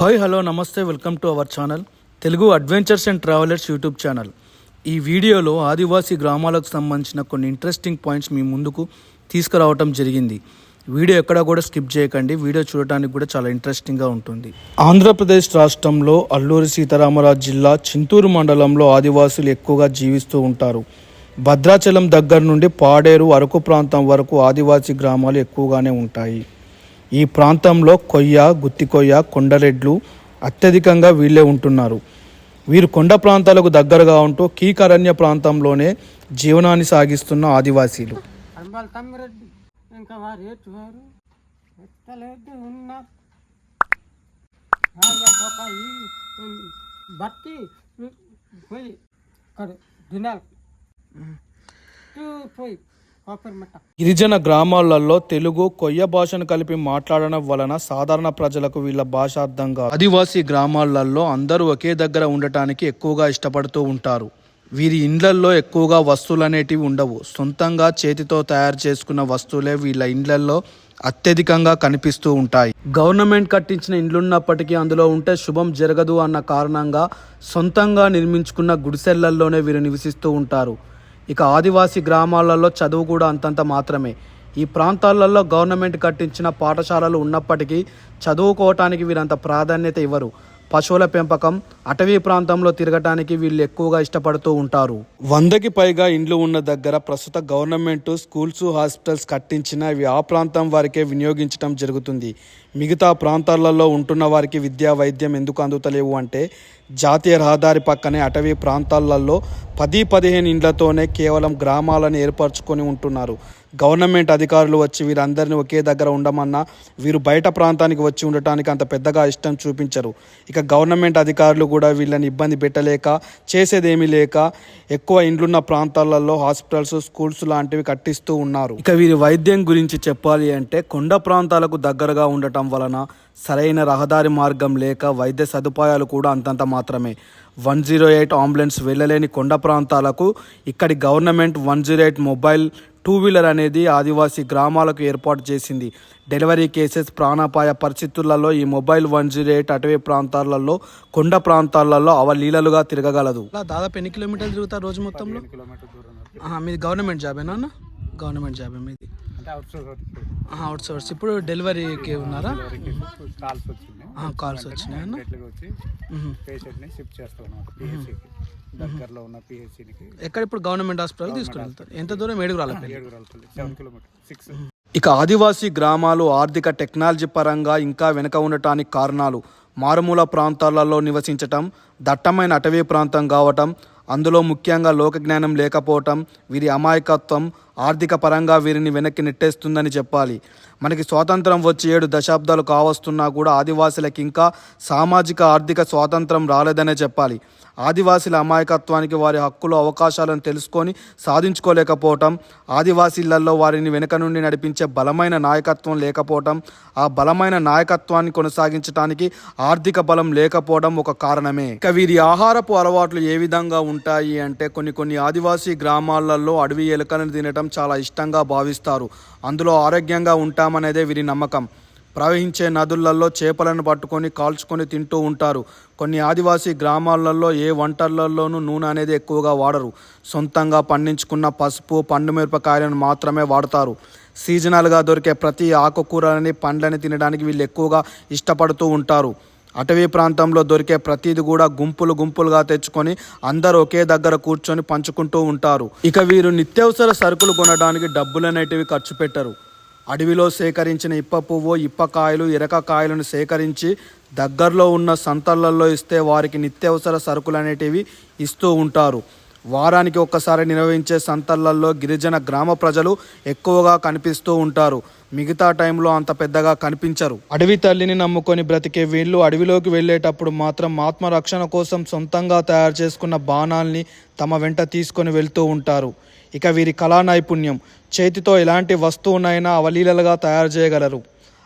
Hi hello నమస్తే welcome to our channel Telugu adventures and travellers YouTube channel ఈ వీడియోలో ఆదివాసీ గ్రామాలకు సంబంధించిన కొన్ని ఇంట్రెస్టింగ్ పాయింట్స్ మీ ముందుకు తీసుకురావటం జరిగింది. వీడియో ఎక్కడ కూడా స్కిప్ చేయకండి. వీడియో చూడటానికి కూడా చాలా ఇంట్రెస్టింగ్గా ఉంటుంది. ఆంధ్రప్రదేశ్ రాష్ట్రంలో అల్లూరి సీతారామరాజు జిల్లా చింతూరు మండలంలో ఆదివాసులు ఎక్కువగా జీవిస్తూ ఉంటారు. భద్రాచలం దగ్గర నుండి పాడేరు అరకు ప్రాంతం వరకు ఆదివాసీ గ్రామాలు ఎక్కువగానే ఉంటాయి. ఈ ప్రాంతంలో కొయ్య గుత్తికొయ్య కొండరెడ్లు అత్యధికంగా వీళ్ళే ఉంటున్నారు. వీరు కొండ ప్రాంతాలకు దగ్గరగా ఉంటూ కీకరణ్య ప్రాంతంలోనే జీవనాన్ని సాగిస్తున్న ఆదివాసీలు. పోయి. గిరిజన గ్రామాలలో తెలుగు కొయ్య భాషను కలిపి మాట్లాడడం వలన సాధారణ ప్రజలకు వీళ్ళ భాష అర్థం కాదు. ఆదివాసీ గ్రామాలలో అందరూ ఒకే దగ్గర ఉండటానికి ఎక్కువగా ఇష్టపడుతూ ఉంటారు. వీరి ఇండ్లల్లో ఎక్కువగా వస్తువులు అనేటివి ఉండవు. సొంతంగా చేతితో తయారు చేసుకున్న వస్తువులే వీళ్ళ ఇండ్లల్లో అత్యధికంగా కనిపిస్తూ ఉంటాయి. గవర్నమెంట్ కట్టించిన ఇండ్లున్నప్పటికీ అందులో ఉంటే శుభం జరగదు అన్న కారణంగా సొంతంగా నిర్మించుకున్న గుడిసెళ్ళల్లోనే వీరు నివసిస్తూ ఉంటారు. ఇక ఆదివాసీ గ్రామాలలో చదువు కూడా అంతంత మాత్రమే. ఈ ప్రాంతాలలో గవర్నమెంట్ కట్టించిన పాఠశాలలు ఉన్నప్పటికీ చదువుకోవటానికి వీరంత ప్రాధాన్యత ఇవ్వరు. పశువుల పెంపకం అటవీ ప్రాంతంలో తిరగటానికి వీళ్ళు ఎక్కువగా ఇష్టపడుతూ ఉంటారు. వందకి పైగా ఇండ్లు ఉన్న దగ్గర ప్రస్తుత గవర్నమెంట్ స్కూల్స్ హాస్పిటల్స్ కట్టించిన ఇవి ఆ ప్రాంతం వారికే వినియోగించడం జరుగుతుంది. మిగతా ప్రాంతాలలో ఉంటున్న వారికి విద్యా వైద్యం ఎందుకు అందుతలేవు అంటే జాతీయ రహదారి పక్కనే అటవీ ప్రాంతాలలో పది పదిహేను ఇండ్లతోనే కేవలం గ్రామాలను ఏర్పరచుకొని ఉంటున్నారు. గవర్నమెంట్ అధికారులు వచ్చి వీరందరినీ ఒకే దగ్గర ఉండమన్నా వీరు బయట ప్రాంతానికి వచ్చి ఉండటానికి అంత పెద్దగా ఇష్టం చూపించరు. ఇక గవర్నమెంట్ అధికారులు కూడా వీళ్ళని ఇబ్బంది పెట్టలేక చేసేదేమీ లేక ఎక్కువ ఇండ్లున్న ప్రాంతాలలో హాస్పిటల్స్ స్కూల్స్ లాంటివి కట్టిస్తూ ఉన్నారు. ఇక వీరి వైద్యం గురించి చెప్పాలి అంటే కొండ ప్రాంతాలకు దగ్గరగా ఉండటం వలన సరైన రహదారి మార్గం లేక వైద్య సదుపాయాలు కూడా అంతంత మాత్రమే. వన్ జీరో ఎయిట్ అంబులెన్స్ వెళ్ళలేని కొండ ప్రాంతాలకు ఇక్కడి government one zero eight mobile two wheeler అనేది ఆదివాసీ గ్రామాలకు ఏర్పాటు చేసింది. డెలివరీ కేసెస్ ప్రాణాపాయ పరిస్థితులలో ఈ మొబైల్ వన్ జీరో ఎయిట్ అటవీ ప్రాంతాలలో కొండ ప్రాంతాలలో అవలీలలుగా తిరగగలదు. దాదాపు ఎన్ని కిలోమీటర్లు తిరుగుతారు రోజు మొత్తంలో? మీది గవర్నమెంట్ జాబేనా అన్న గవర్నమెంట్ జాబే మీది. అంటే అవుట్ సోర్స్ అవుట్ సోర్స్ ఇప్పుడు డెలివరీకి ఉన్నారా? కాల్స్ వచ్చినాయి. పేషెంట్ని షిఫ్ట్ చేస్తాం అన్నమాట పిహెచ్సికి దగ్గరలో ఉన్న పిహెచ్సికి ఎక్కడ ఇప్పుడు గవర్నమెంట్ హాస్పిటల్ తీసుకుని వెళ్తారు? ఎంత దూరం? Edugurallapalli Edugurallapalli seven kilometre six ఇక ఆదివాసీ గ్రామాలు ఆర్థిక టెక్నాలజీ పరంగా ఇంకా వెనుక ఉండటానికి కారణాలు. మారుమూల ప్రాంతాలలో నివసించటం దట్టమైన అటవీ ప్రాంతం కావటం అందులో ముఖ్యంగా లోక జ్ఞానం లేకపోవటం వీరి అమాయకత్వం ఆర్థిక పరంగా వీరిని వెనక్కి నెట్టేస్తుందని చెప్పాలి. మనకి స్వాతంత్రం వచ్చి ఏడు దశాబ్దాలు కావస్తున్నా కూడా ఆదివాసులకు ఇంకా సామాజిక ఆర్థిక స్వాతంత్రం రాలేదనే చెప్పాలి. ఆదివాసీల అమాయకత్వానికి వారి హక్కులు అవకాశాలను తెలుసుకొని సాధించుకోలేకపోవటం ఆదివాసీలలో వారిని వెనుక నుండి నడిపించే బలమైన నాయకత్వం లేకపోవటం ఆ బలమైన నాయకత్వాన్ని కొనసాగించడానికి ఆర్థిక బలం లేకపోవడం ఒక కారణమే. ఇక వీరి ఆహారపు అలవాట్లు ఏ విధంగా ఉంటాయి అంటే కొన్ని కొన్ని ఆదివాసీ గ్రామాలలో అడవి ఎలుకలను తినటం చాలా ఇష్టంగా భావిస్తారు. అందులో ఆరోగ్యంగా ఉంటామనేదే వీరి నమ్మకం. ప్రవహించే నదులలో చేపలను పట్టుకొని కాల్చుకొని తింటూ ఉంటారు. కొన్ని ఆదివాసీ గ్రామాలలో ఏ వంటలలోనూ నూనె అనేది ఎక్కువగా వాడరు. సొంతంగా పండించుకున్న పసుపు పండు మిరపకాయలను మాత్రమే వాడతారు. సీజనల్గా దొరికే ప్రతి ఆకుకూరలని పండ్లని తినడానికి వీళ్ళు ఎక్కువగా ఇష్టపడుతూ ఉంటారు. అటవీ ప్రాంతంలో దొరికే ప్రతిది కూడా గుంపులు గుంపులుగా తెచ్చుకొని అందరూ ఒకే దగ్గర కూర్చొని పంచుకుంటూ ఉంటారు. ఇక వీరు నిత్యావసర సరుకులు కొనడానికి డబ్బులు అనేటివి ఖర్చు పెట్టరు. అడవిలో సేకరించిన ఇప్ప పువ్వు ఇప్పకాయలు ఇరకకాయలను సేకరించి దగ్గరలో ఉన్న సంతలలో ఇస్తే వారికి నిత్యావసర సరుకులు అనేటివి ఇస్తూ ఉంటారు. వారానికి ఒక్కసారి నిర్వహించే సంతలలో గిరిజన గ్రామ ప్రజలు ఎక్కువగా కనిపిస్తూ ఉంటారు. మిగతా టైంలో అంత పెద్దగా కనిపించరు. అడవి తల్లిని నమ్ముకొని బ్రతికే వీళ్ళు అడవిలోకి వెళ్ళేటప్పుడు మాత్రం ఆత్మరక్షణ కోసం సొంతంగా తయారు చేసుకున్న బాణాల్ని తమ వెంట తీసుకొని వెళ్తూ ఉంటారు. ఇక వీరి కళా నైపుణ్యం చేతితో ఎలాంటి వస్తువునైనా అవలీలలుగా తయారు చేయగలరు.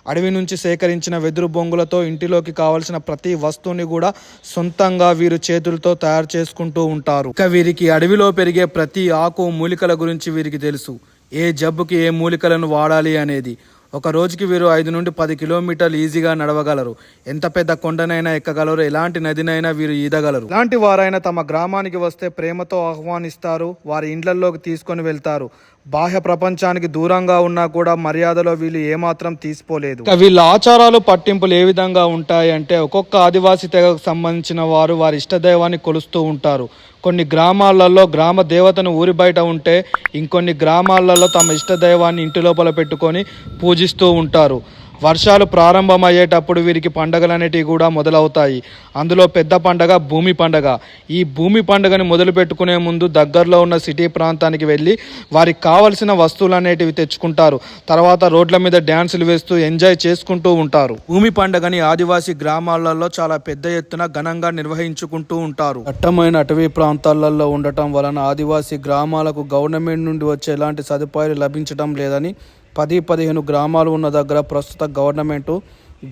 అడవి నుంచి సేకరించిన వెదురు బొంగులతో ఇంటిలోకి కావలసిన ప్రతి వస్తువుని కూడా సొంతంగా వీరు చేతులతో తయారు చేసుకుంటూ ఉంటారు. ఇక వీరికి అడవిలో పెరిగే ప్రతి ఆకు మూలికల గురించి వీరికి తెలుసు. ఏ జబ్బుకి ఏ మూలికలను వాడాలి అనేది ఒక రోజుకి వీరు ఐదు నుండి పది కిలోమీటర్లు ఈజీగా నడవగలరు. ఎంత పెద్ద కొండనైనా ఎక్కగలరు ఎలాంటి నదినైనా వీరు ఈదగలరు. ఇలాంటి వారైనా తమ గ్రామానికి వస్తే ప్రేమతో ఆహ్వానిస్తారు వారి ఇండ్లలోకి తీసుకొని వెళ్తారు. బాహ్య ప్రపంచానికి దూరంగా ఉన్నా కూడా మర్యాదలో వీళ్ళు ఏమాత్రం తీసిపోలేదు. వీళ్ళ ఆచారాలు పట్టింపులు ఏ విధంగా ఉంటాయి అంటే ఒక్కొక్క ఆదివాసీ తెగకు సంబంధించిన వారు వారి ఇష్టదైవాన్ని కొలుస్తూ ఉంటారు. కొన్ని గ్రామాలలో గ్రామ దేవతను ఊరి బయట ఉంటే ఇంకొన్ని గ్రామాలలో తమ ఇష్టదైవాన్ని ఇంటి లోపల పెట్టుకొని పూజిస్తూ ఉంటారు. వర్షాలు ప్రారంభమయ్యేటప్పుడు వీరికి పండగలనేటివి కూడా మొదలవుతాయి. అందులో పెద్ద పండగ భూమి పండగ. ఈ భూమి పండగని మొదలు పెట్టుకునే ముందు దగ్గరలో ఉన్న సిటీ ప్రాంతానికి వెళ్ళి వారికి కావలసిన వస్తువులు అనేటివి తెచ్చుకుంటారు. తర్వాత రోడ్ల మీద డ్యాన్సులు వేస్తూ ఎంజాయ్ చేసుకుంటూ ఉంటారు. భూమి పండగని ఆదివాసీ గ్రామాలలో చాలా పెద్ద ఎత్తున ఘనంగా నిర్వహించుకుంటూ ఉంటారు. దట్టమైన అటవీ ప్రాంతాలలో ఉండటం వలన ఆదివాసీ గ్రామాలకు గవర్నమెంట్ నుండి వచ్చే ఎలాంటి సదుపాయాలు లభించడం లేదని పది పదిహేను గ్రామాలు ఉన్న దగ్గర ప్రస్తుత గవర్నమెంటు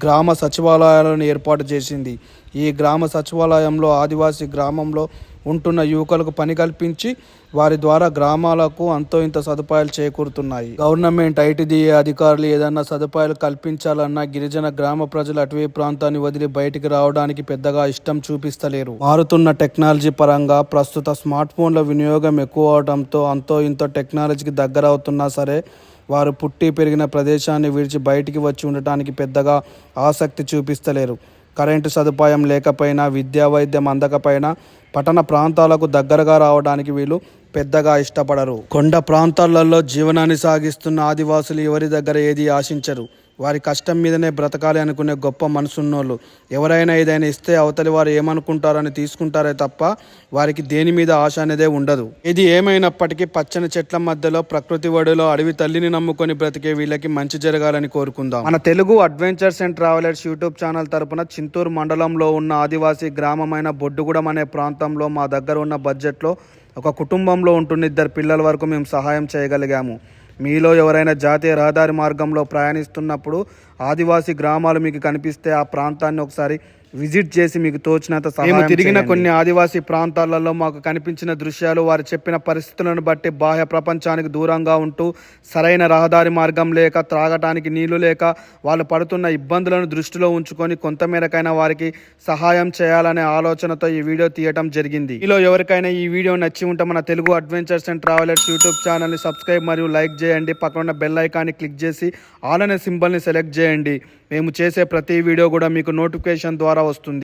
గ్రామ సచివాలయాలను ఏర్పాటు చేసింది. ఈ గ్రామ సచివాలయంలో ఆదివాసీ గ్రామంలో ఉంటున్న యువకులకు పని కల్పించి వారి ద్వారా గ్రామాలకు అంతో ఇంత సదుపాయాలు చేకూరుతున్నాయి. గవర్నమెంట్ ఐటీడీఏ అధికారులు ఏదన్నా సదుపాయాలు కల్పించాలన్నా గిరిజన గ్రామ ప్రజలు అటవీ ప్రాంతాన్ని వదిలి బయటికి రావడానికి పెద్దగా ఇష్టం చూపిస్తలేరు. మారుతున్న టెక్నాలజీ పరంగా ప్రస్తుత స్మార్ట్ ఫోన్ల వినియోగం ఎక్కువ అవడంతో అంతో ఇంతో టెక్నాలజీకి దగ్గర అవుతున్నా సరే వారు పుట్టి పెరిగిన ప్రదేశాన్ని విడిచి బయటికి వచ్చి ఉండటానికి పెద్దగా ఆసక్తి చూపిస్తలేరు. కరెంటు సదుపాయం లేకపోయినా విద్యా వైద్యం అందకపోయినా పట్టణ ప్రాంతాలకు దగ్గరగా రావడానికి వీళ్ళు పెద్దగా ఇష్టపడరు. కొండ ప్రాంతాలలో జీవనాన్ని సాగిస్తున్న ఆదివాసులు ఎవరి దగ్గర ఏది ఆశించరు? వారి కష్టం మీదనే బ్రతకాలి అనుకునే గొప్ప మనసున్నోళ్ళు. ఎవరైనా ఏదైనా ఇస్తే అవతలి వారు ఏమనుకుంటారని తీసుకుంటారే తప్ప వారికి దేని మీద ఆశ అనేదే ఉండదు. ఇది ఏమైనప్పటికీ పచ్చని చెట్ల మధ్యలో ప్రకృతి ఒడిలో అడవి తల్లిని నమ్ముకొని బ్రతికే వీళ్ళకి మంచి జరగాలని కోరుకుందాం. మన Telugu adventures and travellers YouTube channel తరపున చింతూరు మండలంలో ఉన్న ఆదివాసీ గ్రామమైన బొడ్డుగూడెం అనే ప్రాంతంలో మా దగ్గర ఉన్న బడ్జెట్లో ఒక కుటుంబంలో ఉంటున్న ఇద్దరు పిల్లల వరకు మేము సహాయం చేయగలిగాము. మీలో ఎవరైనా జాతీయ రహదారి మార్గంలో ప్రయాణిస్తున్నప్పుడు ఆదివాసీ గ్రామాలు మీకు కనిపిస్తే ఆ ప్రాంతాన్ని ఒకసారి విజిట్ చేసి మీకు తోచినంత మేము తిరిగిన కొన్ని ఆదివాసీ ప్రాంతాలలో మాకు కనిపించిన దృశ్యాలు వారు చెప్పిన పరిస్థితులను బట్టి బాహ్య ప్రపంచానికి దూరంగా ఉంటూ సరైన రహదారి మార్గం లేక త్రాగటానికి నీళ్ళు లేక వాళ్ళు పడుతున్న ఇబ్బందులను దృష్టిలో ఉంచుకొని కొంతమేరకైనా వారికి సహాయం చేయాలనే ఆలోచనతో ఈ వీడియో తీయటం జరిగింది. మీలో ఎవరికైనా ఈ వీడియో నచ్చి ఉంటే మన Telugu adventures and travellers YouTube ఛానల్ని సబ్స్క్రైబ్ మరియు లైక్ చేయండి. పక్కన ఉన్న బెల్ ఐకాన్ని క్లిక్ చేసి ఆల్ అనే సింబల్ని సెలెక్ట్ చేయండి. మేము చేసే ప్రతి వీడియో కూడా మీకు నోటిఫికేషన్ ద్వారా వస్తుంది.